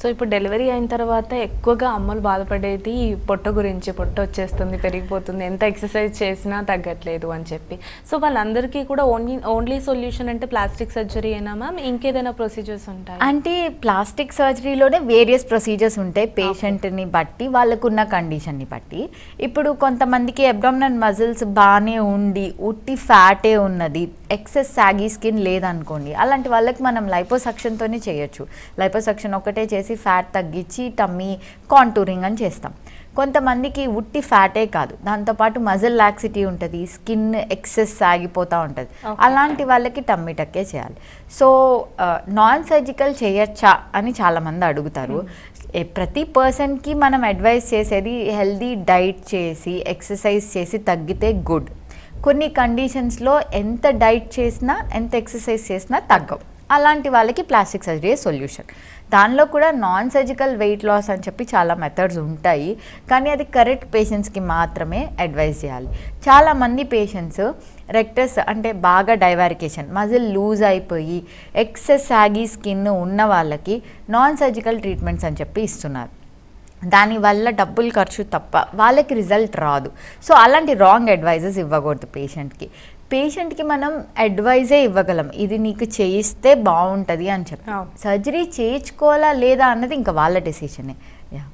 So ఇప్పుడు delivery అయిన తర్వాత ఎక్కువగా అమ్మలు బాధపడేది పొట్ట గురించి పొట్ట వచ్చేస్తుంది పెరిగిపోతుంది ఎంత ఎక్సర్సైజ్ చేసినా తగ్గట్లేదు అని చెప్పి. సో వాళ్ళందరికీ కూడా ఓన్లీ ఓన్లీ సొల్యూషన్ అంటే ప్లాస్టిక్ సర్జరీ అయినా మ్యామ్? ఇంకేదైనా ప్రొసీజర్స్ ఉంటాయి? అంటే ప్లాస్టిక్ సర్జరీలోనే వేరియస్ ప్రొసీజర్స్ ఉంటాయి పేషెంట్ని బట్టి వాళ్ళకున్న కండిషన్ని బట్టి. ఇప్పుడు కొంతమందికి అబ్డామినల్ మజిల్స్ బాగానే ఉండి ఉట్టి ఫ్యాటే ఉన్నది ఎక్సెస్ సాగీ స్కిన్ లేదనుకోండి అలాంటి వాళ్ళకి మనం లైపోసక్షన్తోనే చేయొచ్చు. లైపోసక్షన్ ఒకటే చేసి ఫ్యాట్ తగ్గించి టమ్మీ కాంటూరింగ్ అని చేస్తాం. కొంతమందికి ఉట్టి ఫ్యాటే కాదు. దాంతోపాటు మజిల్ లాక్సిటీ ఉంటుంది స్కిన్ ఎక్సెస్ సాగిపోతూ ఉంటుంది. అలాంటి వాళ్ళకి టమ్మీ టక్కే చేయాలి. సో నాన్ సర్జికల్ చేయొచ్చా అని చాలామంది అడుగుతారు. ఏ ప్రతి పర్సన్కి మనం అడ్వైస్ చేసేది హెల్దీ డైట్ చేసి ఎక్సర్సైజ్ చేసి తగ్గితే గుడ్ కొన్ని కండిషన్స్లో ఎంత డైట్ చేసినా ఎంత ఎక్సర్సైజ్ చేసినా తగ్గవు. అలాంటి వాళ్ళకి ప్లాస్టిక్ సర్జరీ సొల్యూషన్. దానిలో కూడా నాన్ సర్జికల్ వెయిట్ లాస్ అని చెప్పి చాలా మెథడ్స్ ఉంటాయి. కానీ అది కరెక్ట్ పేషెంట్స్కి మాత్రమే అడ్వైజ్ చేయాలి. చాలామంది పేషెంట్స్ రెక్టస్ అంటే బాగా డైవారికేషన్ మజిల్ లూజ్ అయిపోయి ఎక్సెస్ సాగి స్కిన్ ఉన్న వాళ్ళకి నాన్ సర్జికల్ ట్రీట్మెంట్స్ అని చెప్పి ఇస్తున్నారు. దానివల్ల డబ్బులు ఖర్చు తప్ప వాళ్ళకి రిజల్ట్ రాదు. సో అలాంటి రాంగ్ అడ్వైజెస్ ఇవ్వకూడదు పేషెంట్కి. పేషెంట్కి మనం అడ్వైజే ఇవ్వగలం. ఇది నీకు చేయిస్తే బాగుంటుంది అని చెప్పి. సర్జరీ చేయించుకోవాలా లేదా అన్నది ఇంకా వాళ్ళ డెసిషనే యా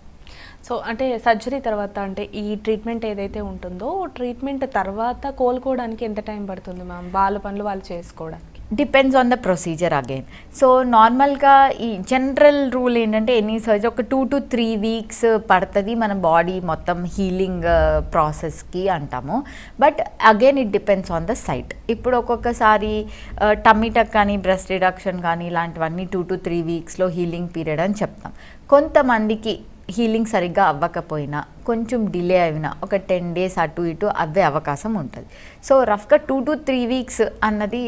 సో అంటే సర్జరీ తర్వాత అంటే ఈ ట్రీట్మెంట్ ఏదైతే ఉంటుందో ట్రీట్మెంట్ తర్వాత కోలుకోవడానికి ఎంత టైం పడుతుంది మ్యామ్? వాళ్ళ పనులు వాళ్ళు చేసుకోవడానికి. Depends on the procedure again so నార్మల్గా ఈ జనరల్ రూల్ ఏంటంటే ఎనీ సర్జరీ ఒక టూ టు త్రీ వీక్స్ పడుతుంది మన బాడీ మొత్తం హీలింగ్ ప్రాసెస్కి uh, అంటాము. But again it depends on the site ఇప్పుడు ఒక్కొక్కసారి uh, టమిటక్ కానీ బ్రెస్ట్ రిడక్షన్ కానీ ఇలాంటివన్నీ టూ టు త్రీ వీక్స్లో హీలింగ్ పీరియడ్ అని చెప్తాం. కొంతమందికి హీలింగ్ సరిగ్గా అవ్వకపోయినా కొంచెం డిలే అయినా ఒక టెన్ డేస్ అటు ఇటు అవ్వే అవకాశం ఉంటుంది. సో రఫ్గా టూ టు త్రీ వీక్స్ అన్నది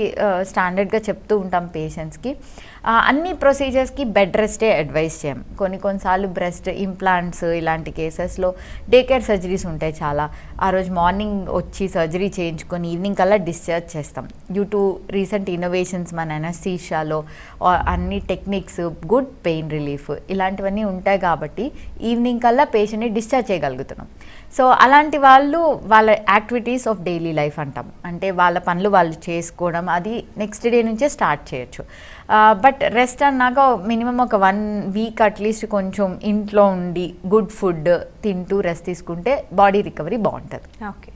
స్టాండర్డ్గా చెప్తూ ఉంటాం పేషెంట్స్కి. అన్ని ప్రొసీజర్స్కి బెడ్ రెస్టే అడ్వైస్ చేయం. కొన్ని కొన్నిసార్లు బ్రెస్ట్ ఇంప్లాంట్స్ ఇలాంటి కేసెస్లో డే కేర్ సర్జరీస్ ఉంటాయి చాలా. ఆ రోజు మార్నింగ్ వచ్చి సర్జరీ చేయించుకొని ఈవినింగ్ కల్లా డిశ్చార్జ్ చేస్తాం. డ్యూ టు రీసెంట్ ఇన్నోవేషన్స్ మన ఎనస్థీషియాలో అన్ని టెక్నిక్స్ గుడ్ పెయిన్ రిలీఫ్ ఇలాంటివన్నీ ఉంటాయి కాబట్టి ఈవినింగ్ కల్లా పేషెంట్ని డిశ్చార్జ్ చేయగలుగుతున్నాం. సో అలాంటి వాళ్ళు వాళ్ళ యాక్టివిటీస్ ఆఫ్ డైలీ లైఫ్ అంటాం. అంటే వాళ్ళ పనులు వాళ్ళు చేసుకోవడం అది నెక్స్ట్ డే నుంచే స్టార్ట్ చేయొచ్చు. బట్ రెస్ట్ అన్నాక మినిమం ఒక వన్ వీక్ అట్లీస్ట్ కొంచెం ఇంట్లో ఉండి గుడ్ ఫుడ్ తింటూ రెస్ట్ తీసుకుంటే బాడీ రికవరీ బాగుంటుంది. ఓకే.